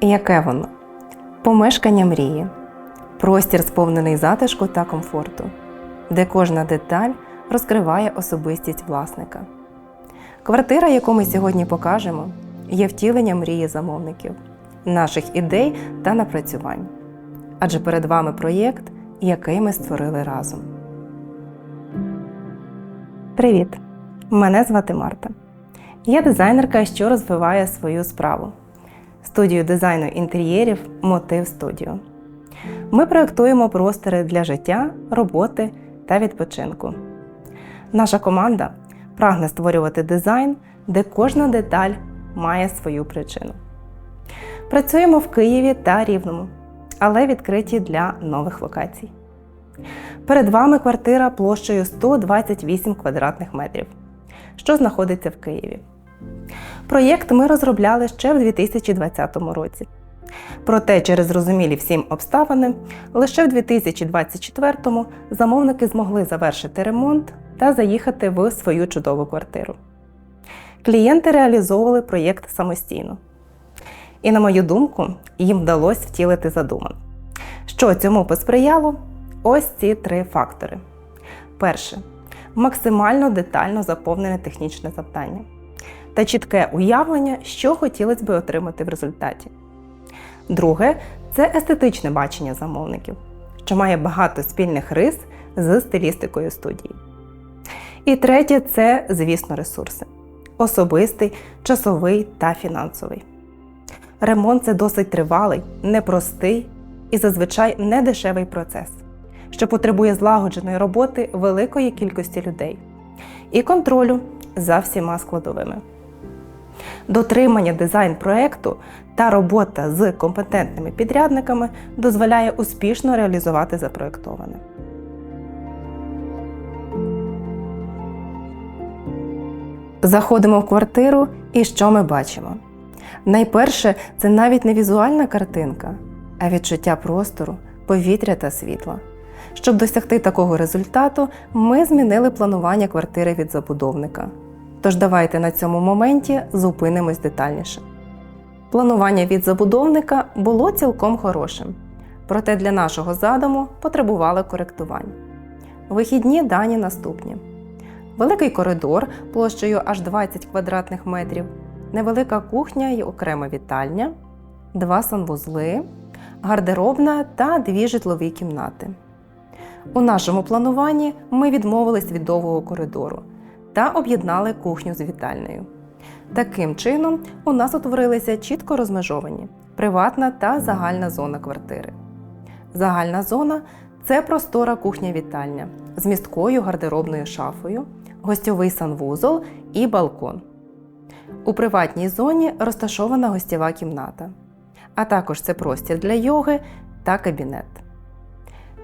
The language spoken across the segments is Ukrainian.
Яке воно? Помешкання мрії, простір сповнений затишку та комфорту, де кожна деталь розкриває особистість власника. Квартира, яку ми сьогодні покажемо, є втіленням мрії замовників, наших ідей та напрацювань. Адже перед вами проєкт, який ми створили разом. Привіт! Мене звати Марта. Я дизайнерка, що розвиває свою справу студію дизайну інтер'єрів Мотив Студіо. Ми проєктуємо простори для життя, роботи та відпочинку. Наша команда прагне створювати дизайн, де кожна деталь має свою причину. Працюємо в Києві та Рівному, але відкриті для нових локацій. Перед вами квартира площею 128 квадратних метрів, що знаходиться в Києві. Проєкт ми розробляли ще в 2020 році. Проте, через зрозумілі всім обставини, лише в 2024-му замовники змогли завершити ремонт та заїхати в свою чудову квартиру. Клієнти реалізовували проєкт самостійно. І, на мою думку, їм вдалося втілити задуман. Що цьому посприяло? Ось ці три фактори. Перше максимально детально заповнене технічне завдання та чітке уявлення, що хотілося би отримати в результаті. Друге це естетичне бачення замовників, що має багато спільних рис з стилістикою студії. І третє це, звісно, ресурси особистий, часовий та фінансовий. Ремонт це досить тривалий, непростий і зазвичай недешевий процес, що потребує злагодженої роботи великої кількості людей і контролю за всіма складовими. Дотримання дизайн-проекту та робота з компетентними підрядниками дозволяє успішно реалізувати запроектоване. Заходимо в квартиру і що ми бачимо? Найперше, це навіть не візуальна картинка, а відчуття простору, повітря та світла. Щоб досягти такого результату, ми змінили планування квартири від забудовника. Тож давайте на цьому моменті зупинимось детальніше. Планування від забудовника було цілком хорошим, проте для нашого задуму потребувало коректувань. Вихідні дані наступні: великий коридор площею аж 20 квадратних метрів, невелика кухня і окрема вітальня, два санвузли, гардеробна та дві житлові кімнати. У нашому плануванні ми відмовились від довгого коридору та об'єднали кухню з вітальнею. Таким чином, у нас утворилися чітко розмежовані приватна та загальна зона квартири. Загальна зона це простора кухня-вітальня з місткою гардеробною шафою, гостьовий санвузол і балкон. У приватній зоні розташована гостєва кімната, а також це простір для йоги та кабінет.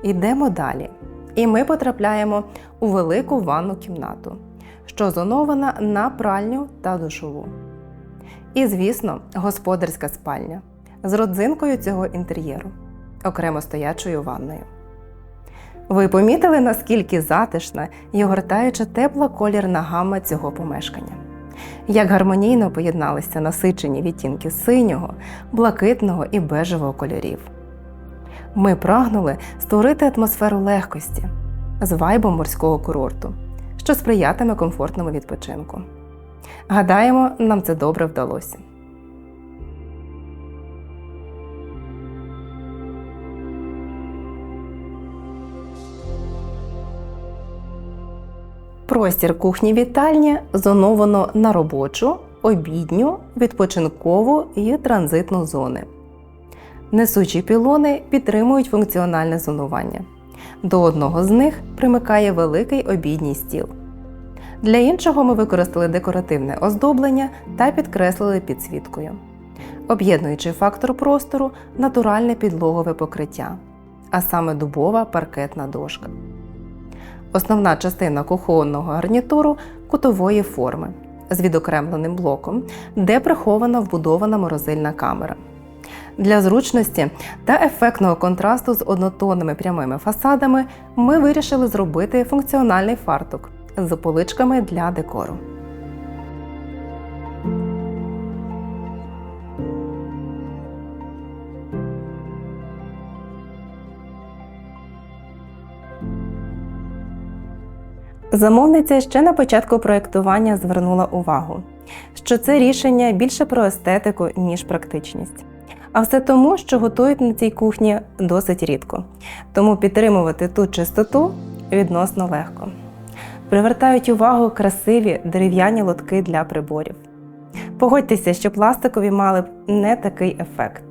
Йдемо далі. І ми потрапляємо у велику ванну кімнату що зонована на пральню та душову. І, звісно, господарська спальня з родзинкою цього інтер'єру, окремо стоячою ванною. Ви помітили, наскільки затишна і огортаюча тепла колірна гамма цього помешкання? Як гармонійно поєдналися насичені відтінки синього, блакитного і бежевого кольорів. Ми прагнули створити атмосферу легкості з вайбом морського курорту, що сприятиме комфортному відпочинку. Гадаємо, нам це добре вдалося. Простір кухні вітальні зоновано на робочу, обідню, відпочинкову і транзитну зони. Несучі пілони підтримують функціональне зонування. До одного з них примикає великий обідній стіл. Для іншого ми використали декоративне оздоблення та підкреслили підсвіткою. Об'єднуючий фактор простору натуральне підлогове покриття, а саме дубова паркетна дошка. Основна частина кухонного гарнітуру кутової форми з відокремленим блоком, де прихована вбудована морозильна камера. Для зручності та ефектного контрасту з однотонними прямими фасадами ми вирішили зробити функціональний фартук з поличками для декору. Замовниця ще на початку проєктування звернула увагу, що це рішення більше про естетику, ніж практичність. А все тому, що готують на цій кухні досить рідко. Тому підтримувати ту чистоту відносно легко. Привертають увагу красиві дерев'яні лотки для приборів. Погодьтеся, що пластикові мали б не такий ефект.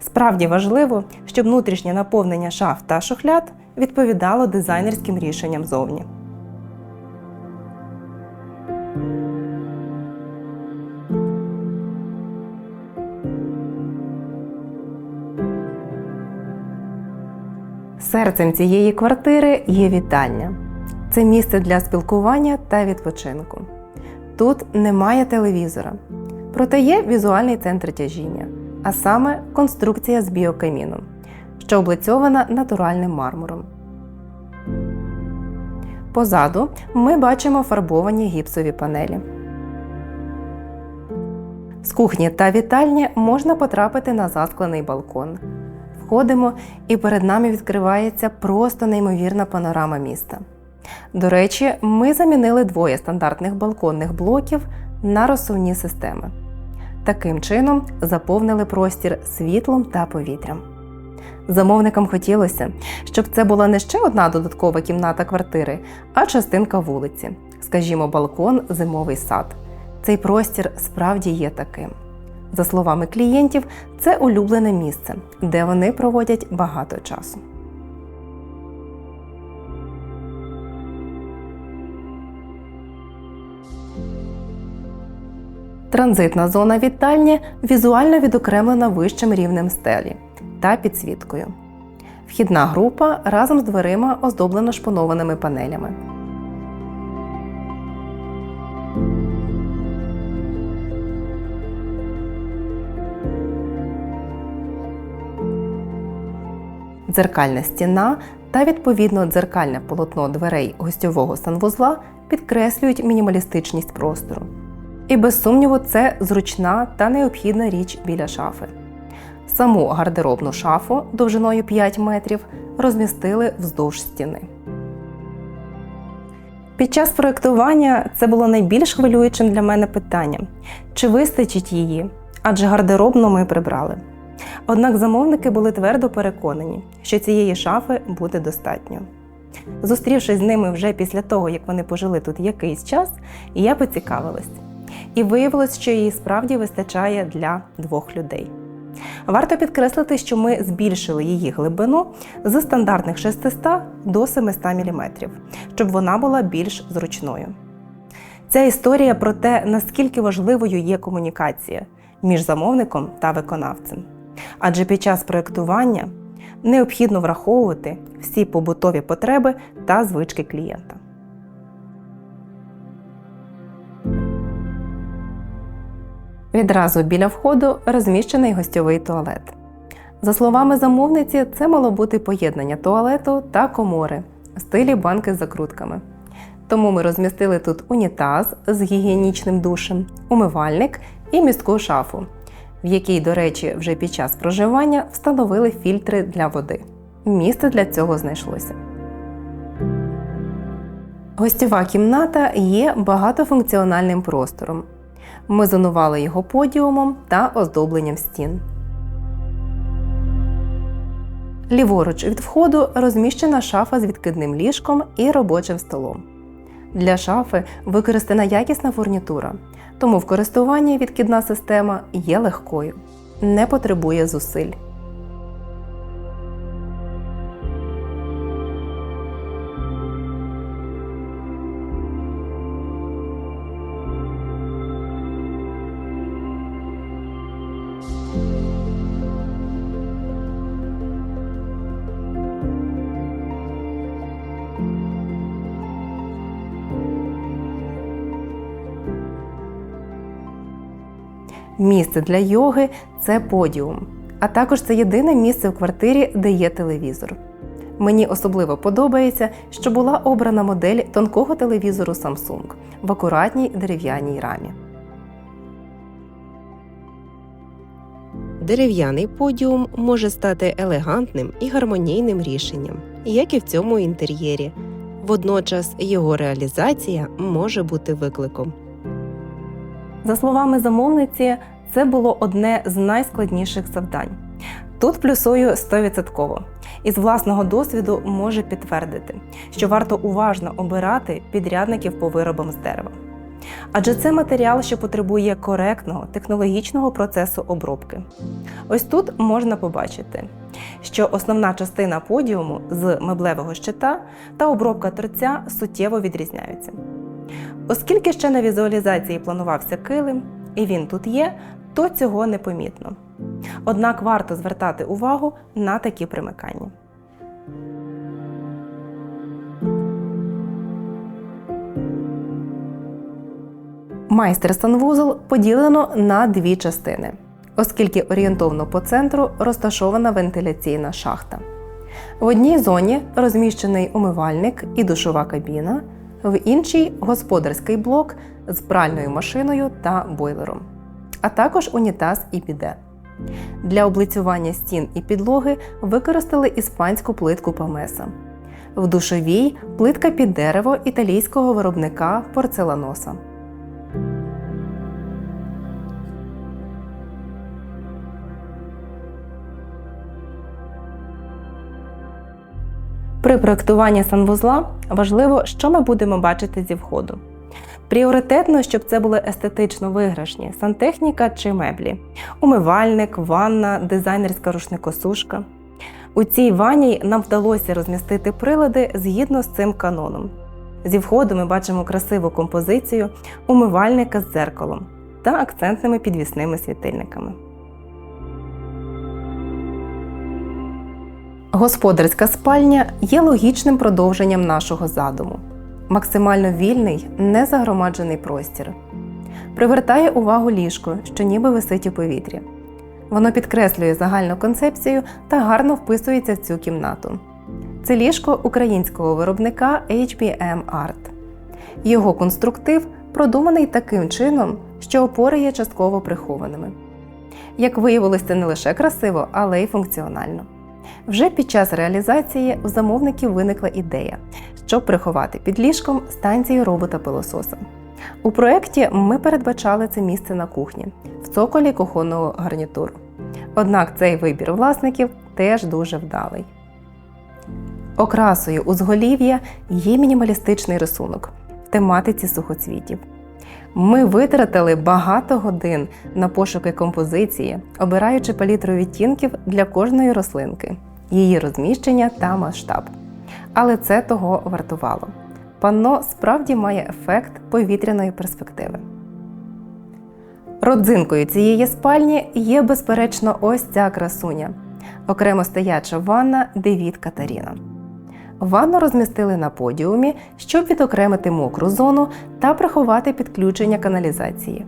Справді важливо, щоб внутрішнє наповнення шаф та шухляд відповідало дизайнерським рішенням зовні. Серцем цієї квартири є вітальня. Це місце для спілкування та відпочинку. Тут немає телевізора, проте є візуальний центр тяжіння, а саме конструкція з біокаміном, що облицьована натуральним мармуром. Позаду ми бачимо фарбовані гіпсові панелі. З кухні та вітальні можна потрапити на засклений балкон. Входимо, і перед нами відкривається просто неймовірна панорама міста. До речі, ми замінили двоє стандартних балконних блоків на розсувні системи. Таким чином заповнили простір світлом та повітрям. Замовникам хотілося, щоб це була не ще одна додаткова кімната квартири, а частинка вулиці, скажімо, балкон, зимовий сад. Цей простір справді є таким. За словами клієнтів, це улюблене місце, де вони проводять багато часу. Транзитна зона вітальні візуально відокремлена вищим рівнем стелі та підсвіткою. Вхідна група разом з дверима оздоблена шпонованими панелями. Дзеркальна стіна та відповідно дзеркальне полотно дверей гостьового санвузла підкреслюють мінімалістичність простору. І без сумніву, це зручна та необхідна річ біля шафи. Саму гардеробну шафу довжиною 5 метрів розмістили вздовж стіни. Під час проєктування це було найбільш хвилюючим для мене питанням: чи вистачить її? Адже гардеробну ми прибрали. Однак замовники були твердо переконані, що цієї шафи буде достатньо. Зустрівшись з ними вже після того, як вони пожили тут якийсь час, я поцікавилась. І виявилось, що її справді вистачає для двох людей. Варто підкреслити, що ми збільшили її глибину з стандартних 600 до 700 мм, щоб вона була більш зручною. Ця історія про те, наскільки важливою є комунікація між замовником та виконавцем. Адже під час проєктування необхідно враховувати всі побутові потреби та звички клієнта. Відразу біля входу розміщений гостьовий туалет. За словами замовниці, це мало бути поєднання туалету та комори в стилі банки з закрутками. Тому ми розмістили тут унітаз з гігієнічним душем, умивальник і містку шафу, в якій, до речі, вже під час проживання встановили фільтри для води. Місце для цього знайшлося. Гостьова кімната є багатофункціональним простором. Ми зонували його подіумом та оздобленням стін. Ліворуч від входу розміщена шафа з відкидним ліжком і робочим столом. Для шафи використана якісна фурнітура, тому в користуванні відкидна система є легкою, не потребує зусиль. Місце для йоги це подіум, а також це єдине місце в квартирі, де є телевізор. Мені особливо подобається, що була обрана модель тонкого телевізору Samsung в акуратній дерев'яній рамі. Дерев'яний подіум може стати елегантним і гармонійним рішенням, як і в цьому інтер'єрі. Водночас його реалізація може бути викликом. За словами замовниці, це було одне з найскладніших завдань. Тут плюсую 100%. Із власного досвіду може підтвердити, що варто уважно обирати підрядників по виробам з дерева. Адже це матеріал, що потребує коректного технологічного процесу обробки. Ось тут можна побачити, що основна частина подіуму з меблевого щита та обробка торця суттєво відрізняються. Оскільки ще на візуалізації планувався килим, і він тут є, то цього не помітно. Однак варто звертати увагу на такі примикання. Майстер санвузол поділено на дві частини, оскільки орієнтовно по центру розташована вентиляційна шахта. В одній зоні розміщений умивальник і душова кабіна, в іншій господарський блок з пральною машиною та бойлером, а також унітаз і піде. Для облицювання стін і підлоги використали іспанську плитку Памеса. В душовій плитка під дерево італійського виробника порцеланоса. При проєктуванні санвузла важливо, що ми будемо бачити зі входу. Пріоритетно, щоб це були естетично виграшні сантехніка чи меблі, умивальник, ванна, дизайнерська рушникосушка. У цій ванні нам вдалося розмістити прилади згідно з цим каноном. Зі входу ми бачимо красиву композицію умивальника з дзеркалом та акцентними підвісними світильниками. Господарська спальня є логічним продовженням нашого задуму. Максимально вільний, незагромаджений простір. Привертає увагу ліжко, що ніби висить у повітрі. Воно підкреслює загальну концепцію та гарно вписується в цю кімнату. Це ліжко українського виробника HBM Art. Його конструктив продуманий таким чином, що опори є частково прихованими. Як виявилось, це не лише красиво, але й функціонально. Вже під час реалізації у замовників виникла ідея, щоб приховати під ліжком станцію робота-пилососа. У проєкті ми передбачали це місце на кухні в цоколі кухонного гарнітуру. Однак цей вибір власників теж дуже вдалий. Окрасою узголів'я є мінімалістичний рисунок в тематиці сухоцвітів. Ми витратили багато годин на пошуки композиції, обираючи палітру відтінків для кожної рослинки, її розміщення та масштаб. Але це того вартувало. Панно справді має ефект повітряної перспективи. Родзинкою цієї спальні є, безперечно, ось ця красуня, окремо стояча ванна Девід Катаріна. Ванну розмістили на подіумі, щоб відокремити мокру зону та приховати підключення каналізації.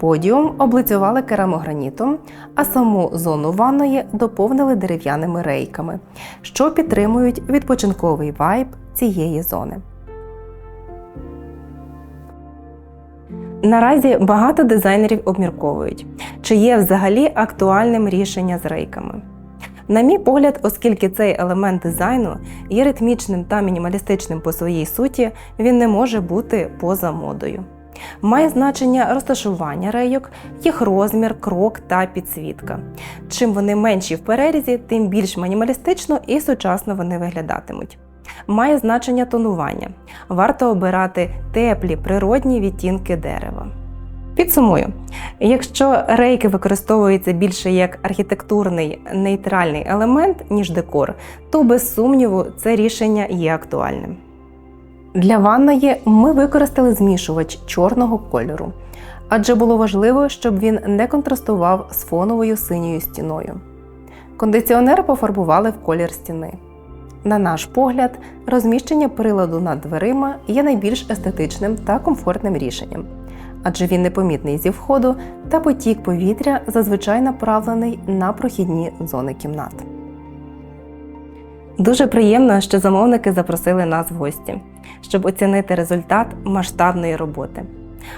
Подіум облицювали керамогранітом, а саму зону ванної доповнили дерев'яними рейками, що підтримують відпочинковий вайб цієї зони. Наразі багато дизайнерів обмірковують, чи є взагалі актуальним рішення з рейками. На мій погляд, оскільки цей елемент дизайну є ритмічним та мінімалістичним по своїй суті, він не може бути поза модою. Має значення розташування рейок, їх розмір, крок та підсвітка. Чим вони менші в перерізі, тим більш мінімалістично і сучасно вони виглядатимуть. Має значення тонування. Варто обирати теплі природні відтінки дерева. Підсумую, якщо рейки використовуються більше як архітектурний нейтральний елемент, ніж декор, то без сумніву це рішення є актуальним. Для ванної ми використали змішувач чорного кольору, адже було важливо, щоб він не контрастував з фоновою синьою стіною. Кондиціонер пофарбували в колір стіни. На наш погляд, розміщення приладу над дверима є найбільш естетичним та комфортним рішенням адже він непомітний зі входу, та потік повітря зазвичай направлений на прохідні зони кімнат. Дуже приємно, що замовники запросили нас в гості, щоб оцінити результат масштабної роботи.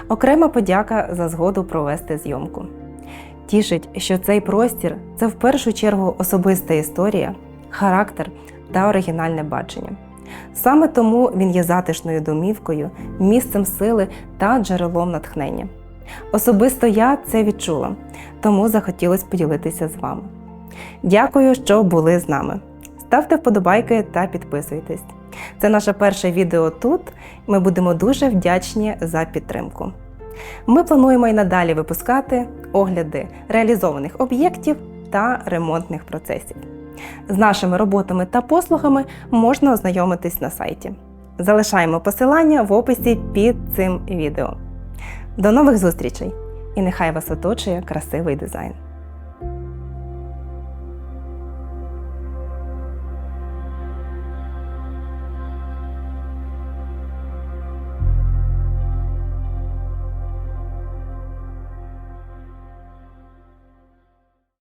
Окрема подяка за згоду провести зйомку. Тішить, що цей простір це в першу чергу особиста історія, характер та оригінальне бачення. Саме тому він є затишною домівкою, місцем сили та джерелом натхнення. Особисто я це відчула, тому захотілося поділитися з вами. Дякую, що були з нами. Ставте вподобайки та підписуйтесь. Це наше перше відео тут. Ми будемо дуже вдячні за підтримку. Ми плануємо і надалі випускати огляди реалізованих об'єктів та ремонтних процесів. З нашими роботами та послугами можна ознайомитись на сайті. Залишаємо посилання в описі під цим відео. До нових зустрічей! І нехай вас оточує красивий дизайн!